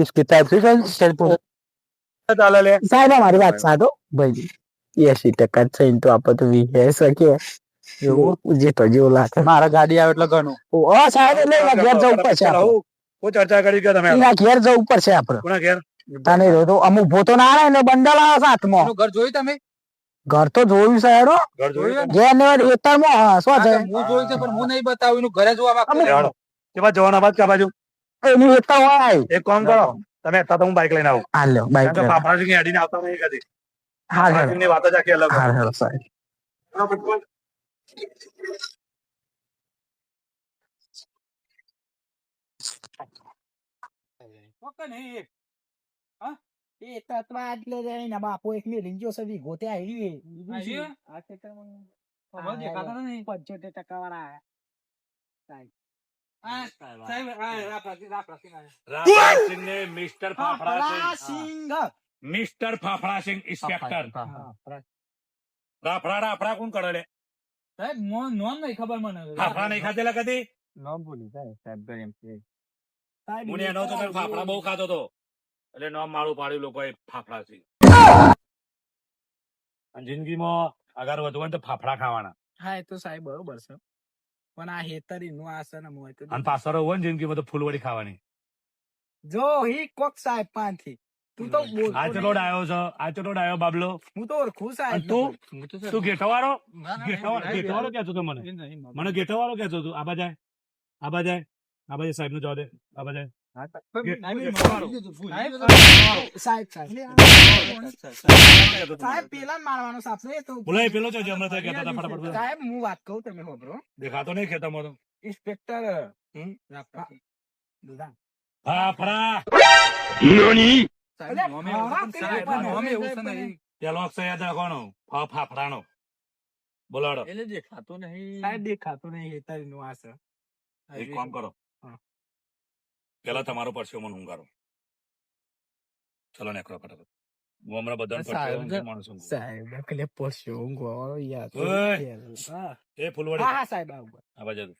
Biscuit સાહેબ મારી વાત સાધો ભાઈ એસી ટકા છે તો આપણે તો વીએ શકીએ. જે તો જેવું લાગે. મારા ગાડી આવે એટલે ઘણું. ઓ સાહેબ એટલે ઘેર જવું પડશે. હું ચર્ચા કરી કે તમે. ઘેર જવું પડશે આપણે. કોના ઘેર? તને રહ્યો તો અમુક ભોતો ના આવે ને બંડલ આવે સાથમાં ઘર જોયું તમે? ઘર તો જોયું છે હેડો ઘર જોયું ઘેર ને હા શું છે? હું જોયું છે પણ હું નહીં બતાવું એનું ઘરે જોવા માંગતો. જવાના. બાદ કા બાજુ? એનું એતર હોય. એક કામ કરો તમે હતા તો હું બાઈક લઈને આવું. હાલ લ્યો બાઈક કારણ કે પાપડાજી અડીને આવતા નહીં કદી. હાલ હેડો પાપડાજીની વાત જ આખી અલગ હાલ સાહેબ બાપો એક આવી નહીં. પંચોતેર ટકા વાળા. Mister Fafda Singh inspector. રાફડા રાફડા કોણ કરે લે સાહેબ નોમ નહીં ખબર મને. ફાફડા નહીં ખાધેલા કદી? નોમ ભૂલી જાય સાહેબ એમ કે. હું એનો તો ફાફડા બહુ ખાતો તો. એટલે નોમ માળું પાડ્યું લોકોએ ફાફડા થી અને જિંદગીમાં આગળ વધવું હોય ને તો ફાફડા ખાવાના. હા એ તો સાહેબ બરોબર છે. પણ આ હેતરી નું આસન હોય તો અને પાછળ હોય ને જિંદગીમાં તો ફૂલવડી ખાવાની. જો હી કોક સાહેબ પાંથી તું તો બોલ આ ચલો ડાયો છો આ ચલો ડાયો બાબલો. હું તો ઓળખું સાહેબ. તું? હું તો સાહેબ- તું ઘેટાવાળો ના, ના, ઘેટાવાળો નહીં, ઘેટાવાળો કહેતો તો મને. મને ઘેટાવાળો કહેતો તું આબા જાય. આબા જાય. આબા જાય સાહેબનું જવા દે. આબા જાય. સાહેબ, હું વાત કહું તમે હોબરો દેખાતો નહીં ખેતરમાં તો ઇન્સ્પેક્ટર ફાફડા. સાહેબ, પેલું અક્ષર યાદ રાખવાનો ફાફડાનો. બોલાડો. એટલે દેખાતો નહીં. સાહેબ દેખાતું નહીં. હેતરી નું આ છે. એક કામ કરો. પેલા તમારો પરસ્યો મને ઊંઘારો ચલો નેકરો ફટાફટ. હું હમણાં બધાને સાહેબ, પરસ્યો ઊંઘી માણસ ઊંઘું. સાહેબ એટલે પરસ્યો ઊંઘવાનો યાર એ ફૂલવાડી. હા સાહેબ આવું. આ બાજુ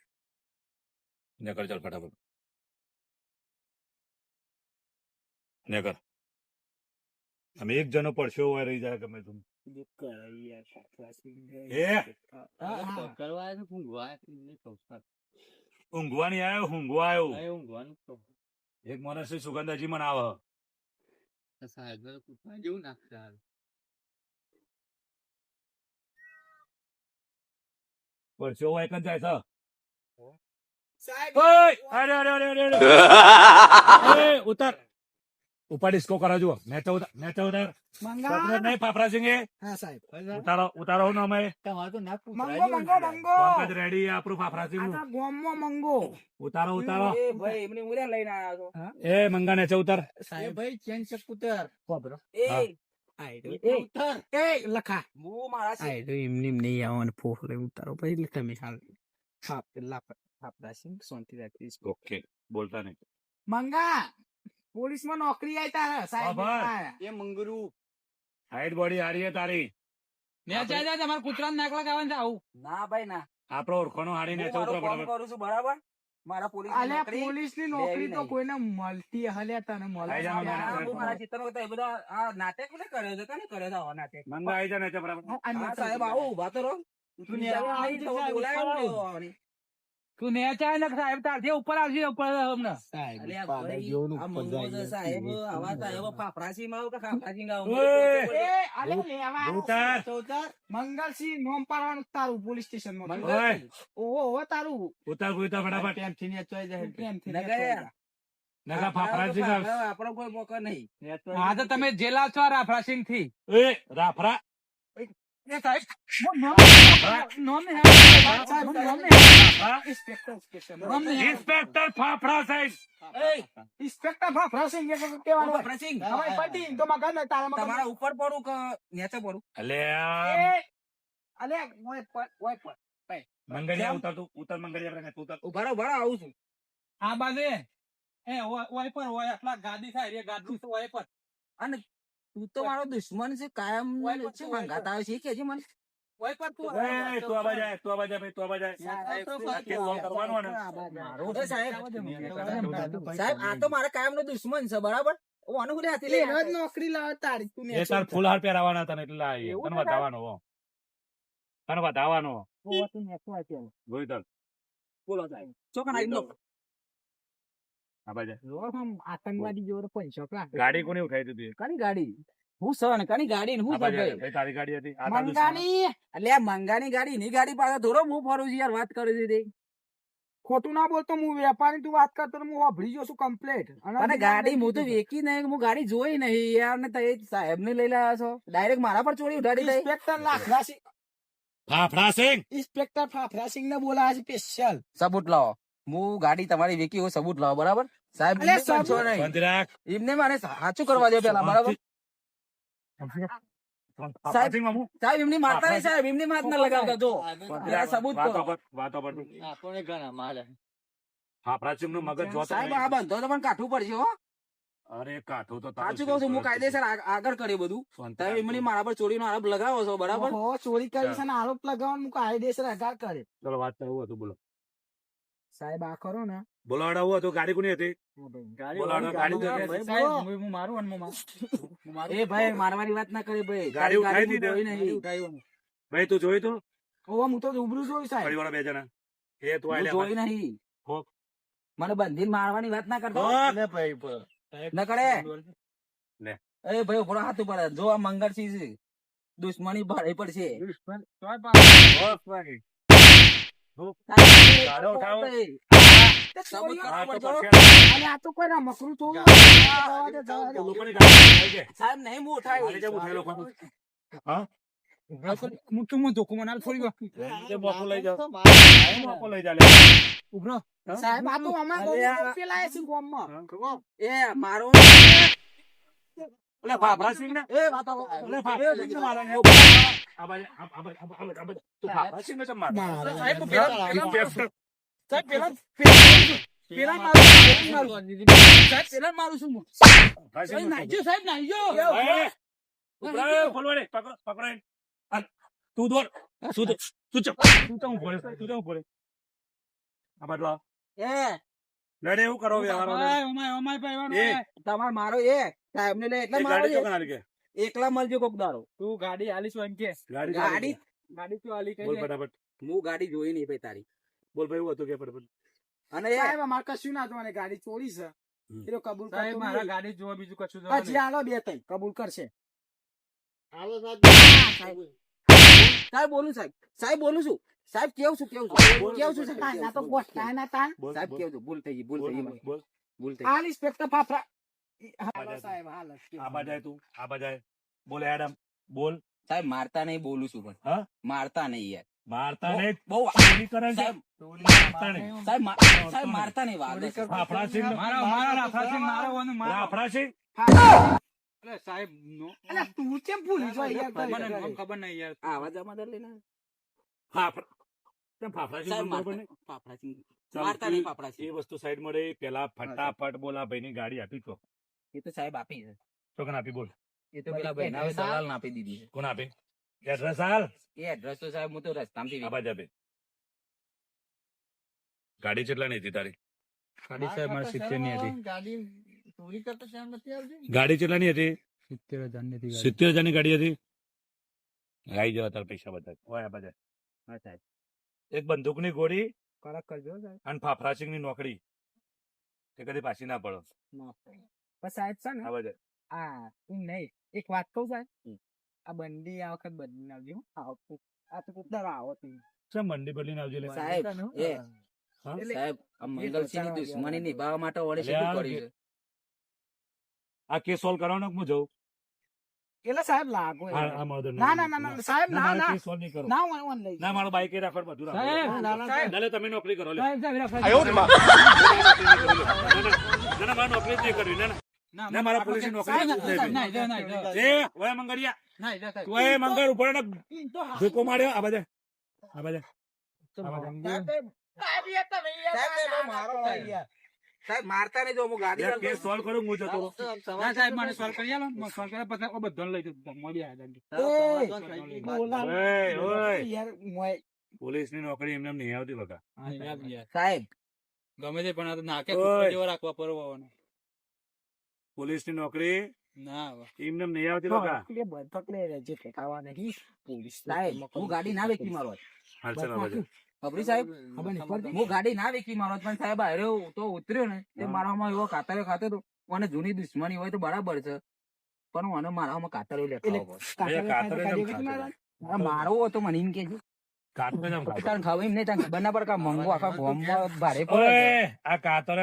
નેકર ચાલ ફટાફટ. નેકર અમે એક જણો પરસ્યો હોય રહી જાય ગમે તું. ઊંઘવાની આવ્યો ઊંઘવા આવ્યો. ઊંઘવાનું જ કહું. એક માણસ સુગંધ હજી મને આવે આ સાહેબ, હવે કૂતરા જેવું નાખશે હાલ. પરસ્યો હોય એક જ જાય છે ઉતાર કરો જુઓ નેચે ઉતાર નેચે ઉતાર મંગા સપને નહીં ફાફરા સિંગે હા સાહેબ. ઉતારો ઉતારો હું નામે તમારે તો ના મંગો મંગો મંગો. પંકજ રેડી આપણું ફાફડા સિંગ આ ગોમો મંગો. ઉતારો ઉતારો. એ ભાઈ એમને ઉરે લઈને આવ્યો છો. એ મંગા નેચે ઉતાર. સાહેબ. ભાઈ ચેન છે કૂતર. એ. એ. ઉતર. એ લખા. મો મારા છે. આઈ તો એમને એમ નહીં આવવાનું ફોફ લઈ ઉતારો. પછી તમે હાલ. હા પેલા ફાફડા સિંગ શાંતિ રાખીશ ઓકે. બોલતા નહીં. મંગા! પોલીસમાં નોકરી આવી તારે સાહેબ એ મંગરૂ. હાઈટ બોડી હારી તારી. ને જાય જાય તમારે કૂતરાને નાક લગાવવાનું આવું. ના ભાઈ ના. આપણો ઓળખોનો હારી ને કરું છું બરાબર? મારા પોલીસ પોલીસની નોકરી તો. કોઈને મળતી હલે તને મળે. મારા ચિત્રમાં હતા એ બધા આ નાટક બધા કરે છે? નાટક? મંગા આવી સાહેબ આવો ઊભા તો રહો. તું ને જવા આવી નહીં સાહેબ, બોલાય ઉપર નહીં આવો. આવવાની. તું ને અચાનક સાહેબ તારથી ઉપર આવશે ઉપર હમણાં સાહેબ આ આવા કે. મંગલસિંહ નોમ પાડવાનું તારું પોલીસ સ્ટેશનમાં. ઓહો ઓહો તારું. ઉતાર ઉતાર ફટાફટ. જાય પ્રેમથી ને. ચોઈ જાય. આપણો કોઈ મોકો નહીં. હા તો તમે જેલા છો રાફરાસિંગથી એ રાફરા હા? ઇન્સ્પેક્ટર ફાફડા સાહેબ સિંહ તો તમારા ઉપર પડું કે નીચે પડું? અલ્યા એ, અલ્યા, પર- ઓય પર. મંગળિયા ઉતાર તું ઉતાર મંગળિયા આપણે ઊભા રહો, ઊભા આવું છું. આ બાજે એ. ઓય પર ઓય આટલા ગાડી થાય ગાડી તો ઓય પર. તું તો મારો દુશ્મન છે કાયમ છે મંગાતા આવે છે કેજે મને. સાહેબ, આ કેસ સોલ્વ કરવાનો ને? એ સાહેબ સાહેબ આ તો મારા કાયમ નો દુશ્મન છે બરાબર? હું આનું બોલે હાથી નોકરી લાવે તારીખ તું ફૂલ હાર પહેરાવાના તને એટલે તને તને બોલો સાહેબ. ચોકન આવી. આતંકવાદી જોડે પૈસો ગાડી કોની ઉઠાવી દીધી કઈ ગાડી? હું સણ કની ગાડી ને હું ભાઈ? તારી ગાડી હતી. મંગાની? એટલે મંગાની ગાડી ની ગાડી પાસે થોડો હું ફરું છું યાર વાત કરી છે ખોટું ના બોલતો હું વેપારી તું વાત કરતો હું વાભરી જશું છું કમ્પ્લેટ અને ગાડી હું તો વેકી નહીં હું ગાડી જોઈ નહીં યાર ને તે સાહેબ ને લઈ લાવ્યા છો. ડાયરેક્ટ મારા પર ચોરી ઉઠાડી દઈ. ઇન્સ્પેક્ટર લાખરા સિંહ. ફાફડા સિંહ! ઇન્સ્પેક્ટર ફાફરા સિંહ ને બોલાયા છે સ્પેશિયલ સબૂત લાવો. હું ગાડી તમારી વેકી હોય સબૂત લાવો બરાબર? સાહેબ એમને પણ છો સબૂત- નહીં. બંધ રાખ. એમને મારે સાચું કરવા દો પેલા બરાબર? ફાફડા સાહેબ એમની મારતા નહીં સાહેબ એમની માર ના લગાવતા જો સબૂત વાતો કરો પર- વાતો પર તું. ફાફડા સિંહનું મગજ જોતો સાહેબ આ બંધો તો પણ કાઠું પડશે હો. અરે કાઠું તો સાચું કહું છું હું. કાયદેસર આગળ કર્યું બધું. તમે એમની મારા પર ચોરીનો આરોપ લગાવો છો બરાબર? ચોરી કરી છે આરોપ લગાવવાનું હું કાયદેસર આગળ કરે ચલો વાત તો એવું હતું બોલો. સાહેબ આ ખરો ને. બોલાવડા એવું હતું ગાડી કોની હતી? એ ભાઈ મારવાની વાત ના કરી ભાઈ. ગાડી ઉઠાઈ ગાડી દીધી. હું જોઈ નહીં. ભાઈ તું જોયું તું? ઓહો, હું તો રૂબરૂ જોયું સાહેબ. પરિવાળા બે જણા. એ તું જોઈ નહીં. મને બંધીને મારવાની વાત ના કરતો. હોક. ન કરે લે. એ ભાઈ ઉપરો હાથ ઉપર. જો આ મંગળસિંહ છે. દુશ્મની ભારે પડશે. ઉઠાવી. મારો ઓલા ફાફડા સિંહ ને? એ વાતો ઓલા ફાફડા સિંહ ને મારે ને. આ બાજુ, આ- આ બાજુ, આ બાજુ, આ બાજુ. તું ફાફડા સિંહ ને કેમ મારે? સાહેબ, પેલા- ઇન્સ્પેક્ટર. સાહેબ પેલા પેલા મારું સાહેબ પેલા મારું શું? ફાફડા સિંહ નાઈજો સાહેબ નાઈજો. એ, ઉભરા, ફોલવા દે. પકડો, પકડો એને. હાલ. તું દોડ. તું તું ચપ. તું તો હું તું તો હું આ બાજુ એ. લડે એવું કરો વ્યવહારો એ. તમારે મારો એ. સાહેબ ને લે એટલે મારો એ. હાલી એકલા મળજો કોક દારો તું ગાડી હાલીશું એમ કે. ગાડી. ગાડી ગાડી બોલ ફટાફટ. હું ગાડી જોઈ નહીં ભાઈ તારી. બોલ ભાઈ એવું હતું કે પણ અને સાહેબ અમારે કશું ના જોવાની ગાડી ચોરી છે. એ કબૂલ સાહેબ મારા ગાડી જોવા બીજું કશું પછી હાલો બે ત્રણ કબૂલ કરશે. સાહેબ. બોલું સાહેબ. સાહેબ બોલું છું. સાહેબ કેવું છું કેવું છું? કેવું છું સાહેબ? ના તો બોસ ના તાન. બોલ સાહેબ કેવું છું? ભૂલ થઈ ગઈ ભૂલ થઈ ગઈ ભૂલ થઈ હાલ ઇન્સ્પેક્ટર ફાફરા. હાલો સાહેબ હાલ આ બાજાય તું. આ બાજાય બોલ એડમ બોલ. સાહેબ મારતા નહીં બોલું છું પણ. હા? મારતા નહીં યાર. મારતા નહીં બહુ ચોરી કરે છે. મારતા નહીં સાહેબ સાહેબ મારતા નહીં વાગે છે. સિંહ ને- મારા મારા રાફાસિંહ મારા વાનું મારા ફાફડા સિંહ? અરે સાહેબ નો અલા તું કેમ ભૂલી જાય યાર મને ખબર નહીં યાર. આવા જમાદાર લઈને ફાફડા કેમ ફાફડા સિંહ ખબર નહીં? મારતા પાપડાસિંહ. મારતા ઈ- નહીં પાપડાસિંહ. એ વસ્તુ સાઈડ મળે પેલા ફટાફટ બોલા ભાઈ ની ગાડી આપી તો. એ તો સાહેબ આપી છે. ચોકન આપી બોલ. એ તો પેલા ભાઈ દલાલ ને આપી દીધી કોણ આપે? એડ્રેસ હાલ એ એડ્રેસ તો સાહેબ હું તો રસ્તામાંથી આ બાજુ આપે ગાડી કેટલા ની હતી તારી? ગાડી સાહેબ મારી સિત્તેરની હતી. ગાડી ચોરી કરતો સાહેબ નથી આવતી? ગાડી કેટલા ની હતી? સિત્તેર હજારની હતી સિત્તેર હજારની ગાડી હતી? આવી જવા તાર પૈસા બધા. ઓય આ બધા હા સાહેબ. એક બંદૂકની ગોળી કડક કરજો સાહેબ. અને ફાફરાસિંગની નોકરી તે કદી પાછી ના પડો. સાહેબ છે ને આ બધા આ એમ નહીં એક વાત કહું સાહેબ. આ બંડી આ વખત બદલી હો. આ તો કોક દાડો આવો તું ચમ મંડી બદલીને આવજે સાહેબ એ સાહેબ આ મંગલસિંહની દુશ્મની નિભાવવા માટે વડે શું કર્યું છે આ કેસ સોલ્વ કરવાનો કે હું જઉં એટલે સાહેબ લાગો ના ના ના ના સાહેબ ના ના કેસ સોલ્વ નહીં કરો ના હું ઓન લઈ ના મારો બાઈક એ રાખો બધું રાખો સાહેબ, ના, ના, સાહેબ, ના, તમે નોકરી કરો લે. ના, ના, નોકરી જ નહીં કરવી ના ના ના, ના, મારા પોલીસની નોકરી. ના, ના, ના, ના, એ ઓય મંગળિયા. તું એ મંગળ ઉપર. ધોકો માર્યો આ બધા આ બધા સાહેબ, સાહેબ, ના, ના, મારો ના, ભાઈ. યાર. સાહેબ મારતા નહીં જો હું ગાડી કેસ સોલ્વ કરું હું જતો ના સાહેબ મને સોલ્વ કરી આલો મને સોલ્વ કર્યા પછી આ લઈ જતો મળી આવ્યા ઓય, ઓય. પોલીસની નોકરી એમને એમ નહીં આવતી બકા. સાહેબ. ગમે તે પણ આ તો નાકે ઓય. કૂતરો રાખવા પરવાનો નોકરી ના હવે. એમને નહીં આવતી બકા. સાહેબ હું ગાડી ના વેચી મારો હાલ ચાલ ખબરી સાહેબ? હું ગાડી ના વેચી મારો પણ સાહેબ અરે તો ઉતર્યો ને તે મારામાં એવો કાતરો ખાતો હતો મને જૂની દુશ્મની હોય તો બરાબર છે. પણ મને મારામાં કાતર લેખાવો ખાતો? મારો? હતો મને એમ કે ખાતો? ખાવ એમ નહીં ખબર ના પડે કે મંગો આખા ભારે પડે આ કાતરે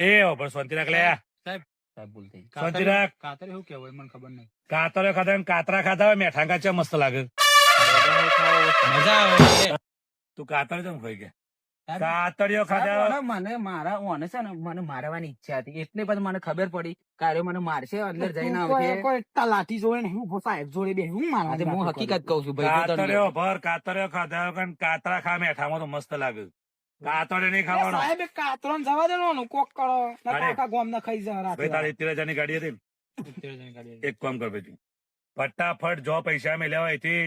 એ શાંતિ રાખ લે સાહેબ કાતર શું કહેવાય? મને ખબર નહીં. કાતરે ખાધા કાતરા ખાધા હોય મેઠા કાચા મસ્ત લાગે. મજા આવે. તું કાતર કેમ ખાઈ ગયા? કાતરીઓ ખાધા મને મારા ઓને છે ને મને મારવાની ઈચ્છા હતી. એટલે પછી મને ખબર પડી કારે મને મારશે અંદર જઈને આવશે લાઠી જોડે ને હું સાહેબ જોડે બે હું મારા હું હકીકત કહું છું ભાઈ તું ભર કાતરીઓ ખાધા કાતરા ખા મેઠામાં તો મસ્ત લાગે. કાતરે નહીં ખાવાનો. સાહેબ કાતરો જવા દેવાનો કોક કરો. આખા ગોમ ના ખાઈ જવા ભાઈ તારી તેર હજારની ગાડી હતી ને? એક કામ કર તું. ફટાફટ જો પૈસા મેલ્યા હોય એથી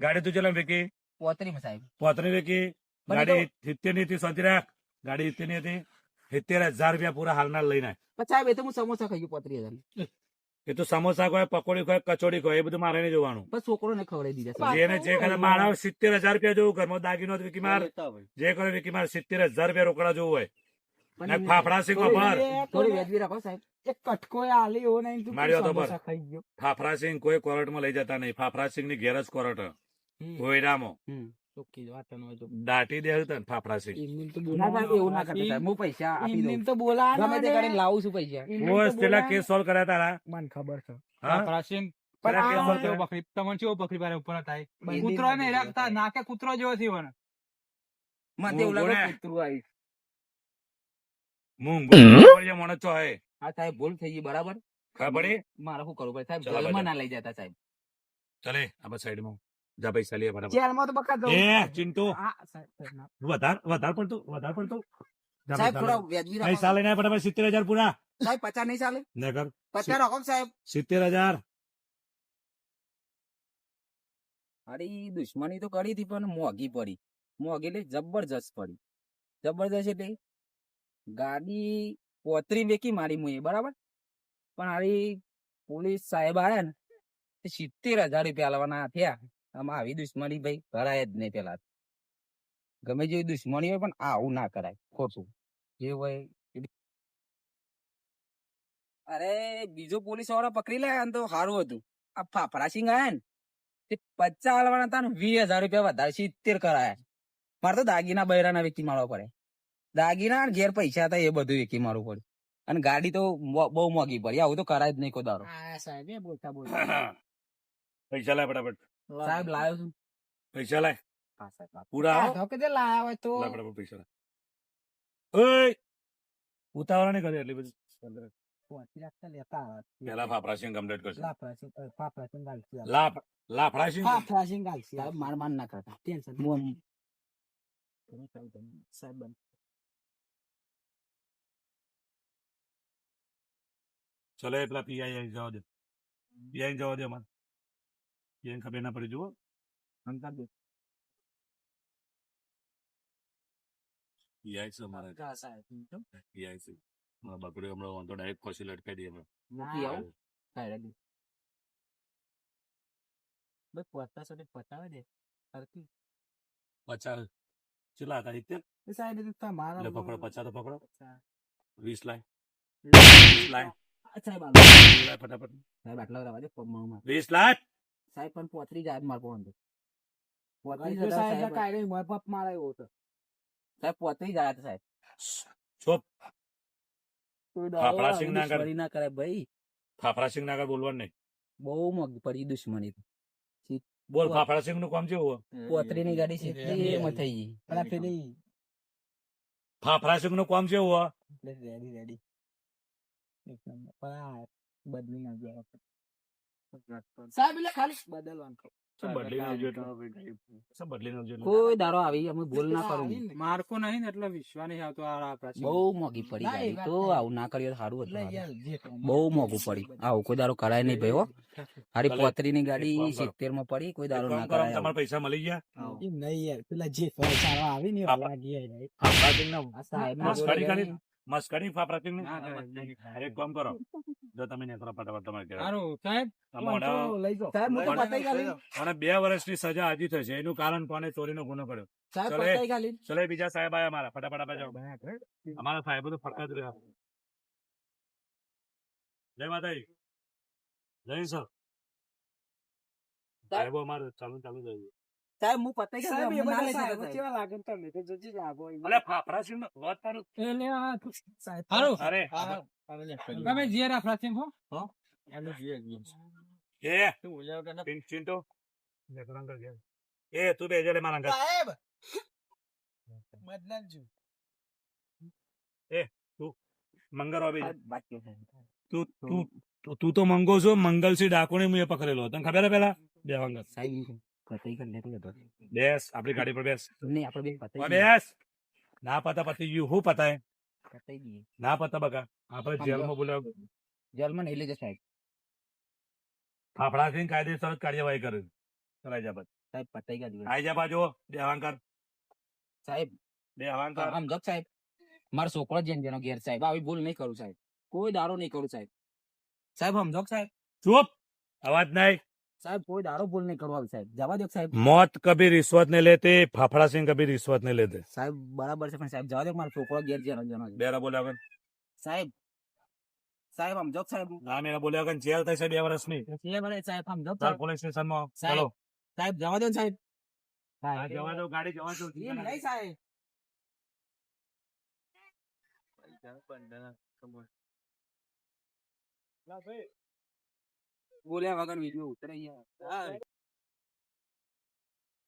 ગાડી તું ચલાવ વેકી પોતરી સાહેબ. પોતરી વેકી ગાડી સિત્તેરની હતી સોતી રાખ. ગાડી સિત્તેરની હતી. સિત્તેર હજાર રૂપિયા પૂરા હાલના લઈને સાહેબ એ તો હું સમોસા ખાઈ ગયું પોતરી હજાર એ તો સમોસા ખોય પકોડી ખોય કચોડી ખોય એ બધું મારે નહીં જોવાનું. બસ છોકરો ને ખવડાવી દીધા જેને જે કરે મારા સિત્તેર હજાર રૂપિયા જોવું ઘરમાં દાગીનો તો વિકી માર. જે કરે વિકી માર સિત્તેર હજાર રૂપિયા રોકડા જોવું હોય. ફાફડા સિંહ ભર થોડી વ્યાજબી રાખો સાહેબ. એક કટકો આલી એવો નહીં માર્યો તો સમોસા પર. ખાઈ ગયો. ફાફડા સિંહ કોઈ કોર્ટમાં લઈ જતા નહીં. ફાફડા સિંહની ઘેર જ કોર્ટ કોયડામાં દાટી દે તને ફાફડા સાહેબ એવું ના કરતા હું પૈસા આપી દઉં. તો બોલાવા ગમે તે કરીને લાવું છું પૈસા. એમને પેલા કેસ સોલ્વ કર્યા તારા મને ખબર છે. હા? પ્રાચીન પેલા કેસ આ- સોલ્વ કેવો કર્યા? બકરી તમને કેવો બકરી બારે ઉપર થાય? કૂતરો ના રાખતા નાકે કૂતરો જેવો થયો ને મને તો એવું લાગે બોલે. કૂતરું મૂંગ બોલ જે મોણસ છો હે. હા સાહેબ ભૂલ થઈ ગઈ બરાબર? ખબર મારે શું કરવું પડે? સાહેબ જેલમાં. ના લઈ જતા સાહેબ. ચલે આ બસ સાઈડમાં. જા ભાઈ સાલી બરાબર જેલમાં તો બકા દઉં. એ ચિંટુ. વધાર વધાર પડતું વધાર પડતું. સાહેબ થોડા. વ્યાજબી રાખો. લઈને આય ફટાફટ સિત્તેર હજાર પૂરા. સાહેબ પચાસ નહીં ચાલે? ને કર પચાસ રાખો સાહેબ. સિત્તેર હજાર. અરે દુશ્મની તો કરી હતી પણ મોંઘી પડી. મોંઘી એટલે જબરજસ્ત પડી. જબરજસ્ત એટલે ગાડી પોતરી વેકી મારી મુએ બરાબર? પણ હારી પોલીસ સાહેબ આયા ને સિત્તેર હજાર રૂપિયા લેવાના થયા. આમાં આવી દુશ્મની ભાઈ કરાય જ નહીં પેલા ગમે જેવી દુશ્મની હોય પણ આવું ના કરાય ખોટું. જે હોય અરે બીજો પોલીસ વાળો પકડી લાયા ને તો સારું હતું. આ ફાફડા સિંગ આયા ને તે પચાસ આલવાના હતા ને વીસ હજાર રૂપિયા વધારે સિત્તેર કરાયા. મારે તો દાગીના બૈરાના વેચી મારવા પડે. દાગીના ઘેર પૈસા હતા એ બધું વેચી મારવું પડે. અને ગાડી તો બહુ મોંઘી પડી. આવું તો કરાય જ નહીં કોઈ દારો સાહેબ એ બોલતા બોલતા. પૈસા લાય ફટાફટ. સાહેબ લાવ્યો છું. પૈસા લાય. હા સાહેબ. પૂરા આવો આધો કે તે લાયા હોય તો. લાકડા પર પૈસા લાય. ઓય! ઉતાવળા નહીં કરે એટલી બધી. માર માર ના કરતા. ટેન્શન. સાહેબ ચલો એટલા પીઆઈ જવા દે. પીઆઈ જવા દે અમારે. પીઆઈ ખબર ના પડી જુઓ. દે. મારા. બકરી હમણાં વાંધો ડાયરેક્ટ ખોસી લટકાઈ દઈએ દે. બસ પચાસ સુધી પતાવે દે. સરખી. પચાસ. કેટલા હતા? સિત્તેર? સાહેબ તો તમારા એટલે પકડો પચાસ તો પકડો. વીસ લાય વીસ લાય ફટાફટ. સાહેબ આટલા બધા વાગે પગમાં વીસ લાય સાહેબ પણ પોતરી જાય માર પહોંચે પોતરી સાહેબ સાહેબ મોય પપ મારે એવો તો. સાહેબ પોતરી જાય તો સાહેબ. ચોપ. ફાફડા સિંગ ના કરે. ના કરે ભાઈ. ફાફડા સિંહ ના બોલવાનું નહીં. બહુ મગ પડી દુશ્મની બોલ ફાફડા સિંહનું કામ જેવું પોતરી ની ગાડી સીધી એમાં થઈ ગઈ. પેલા પેલી ફાફડા સિંહનું કામ જેવું રેડી રેડી. બદલી ના પણ આ બદલી નાખજો. સાહેબ એટલે ખાલી બદલવાનું? કોઈ દારો આવી અમે ભૂલ ના કરું માર્કો નહીં એટલે વિશ્વાસ નહીં આવતો આ આપણા છે. બહુ મોંઘી પડી ગાડી તો આવું ના કર્યું તો સારું હતું મારે. બહુ મોંઘું પડી આવું કોઈ દારો કરાય નહીં ભાઈ હારી ભલે. પોતરી ની ગાડી સિત્તેરમાં પડી કોઈ દારો ના કરાય તમારા પૈસા મળી ગયા નહીં યાર પેલા જે આવી ને મસ્કરી ના, ના. અરે કોમ કરો. જો તમે નીકળો ફટાફટ તમારે. સારું સાહેબ તમે ઓડા- સાહેબ હું તો પતાઈ ગાલી. અને બે વર્ષની સજા હજી થશે. એનું કારણ કોને? ચોરીનો ગુનો કર્યો. સાહેબ પતાઈ ગાલી. ચલો એ બીજા સાહેબ આયા અમારા ફટાફટ આપા જાઓ. અમારા સાહેબો તો ફરતા જ રહ્યા. જય માતાજી. જય સર. સાહેબો. અમારે ચાલુ ચાલુ થઈ. સાહેબ હું પતાઈ ગાલી અમને ના લઈ જતા સાહેબ. અલે ફાફડા છે વાત તારું. એટલે આ સારું અરે તમે જે રાખલા છે. હો? એ ચિંટો? નેકરાંગ ગયા. એ તું બેજે લે મારા ઘર. મંગળ આવી તું તું તું- તું તો મંગો છો મંગલસિંહ ડાકોને મેં પકડેલો તને ખબર હે પેલા? બે વંગત સાહેબ પતાઈ કર લે તું બેસ આપણી ગાડી પર બેસ. નહીં આપણે બે પતાઈ બેસ. ના પતા પતી ગયું. હું પતાય? પતાઈ ગઈ ના પતા બકા. આપણે જેલમાં બોલાવ. જેલમાં નહીં લઈ જશે સાહેબ. ફાફડા થી કાયદેસર કાર્યવાહી કરે. ચલાઈ જા સાહેબ પતાઈ ગયા આઈ જા બાજુ દેવાંકર સાહેબ દેવાંકર આમ જો સાહેબ. મારો છોકરો જેન જેનો ઘેર સાહેબ આવી ભૂલ નહીં કરું સાહેબ. કોઈ દારો નહીં કરું સાહેબ. સાહેબ સમજો સાહેબ. ચૂપ. અવાજ નહીં. સાહેબ કોઈ દારો ભૂલ નહીં કરું આવી સાહેબ જવા દો સાહેબ मौत कभी रिश्वत नहीं लेते फाफड़ा सिंह कभी रिश्वत नहीं लेते સાહેબ બરાબર છે પણ સાહેબ જવા દો મારો છોકરો ઘેર જેનો જેનો છે. बेरा बोले अगर સાહેબ સાહેબ સમજો સાહેબ ना मेरा बोले अगर जेल तैसे बे वर्ष में એ ભલે સાહેબ સમજો चल સાહેબ पुलिस स्टेशन में आओ। साहब। चलो સાહેબ જવા દો ને સાહેબ हाँ, जवा दो गाड़ी जवा दो એમ નહીં સાહેબ બોલ્યા વગર વીડિયો ઉતરે યાર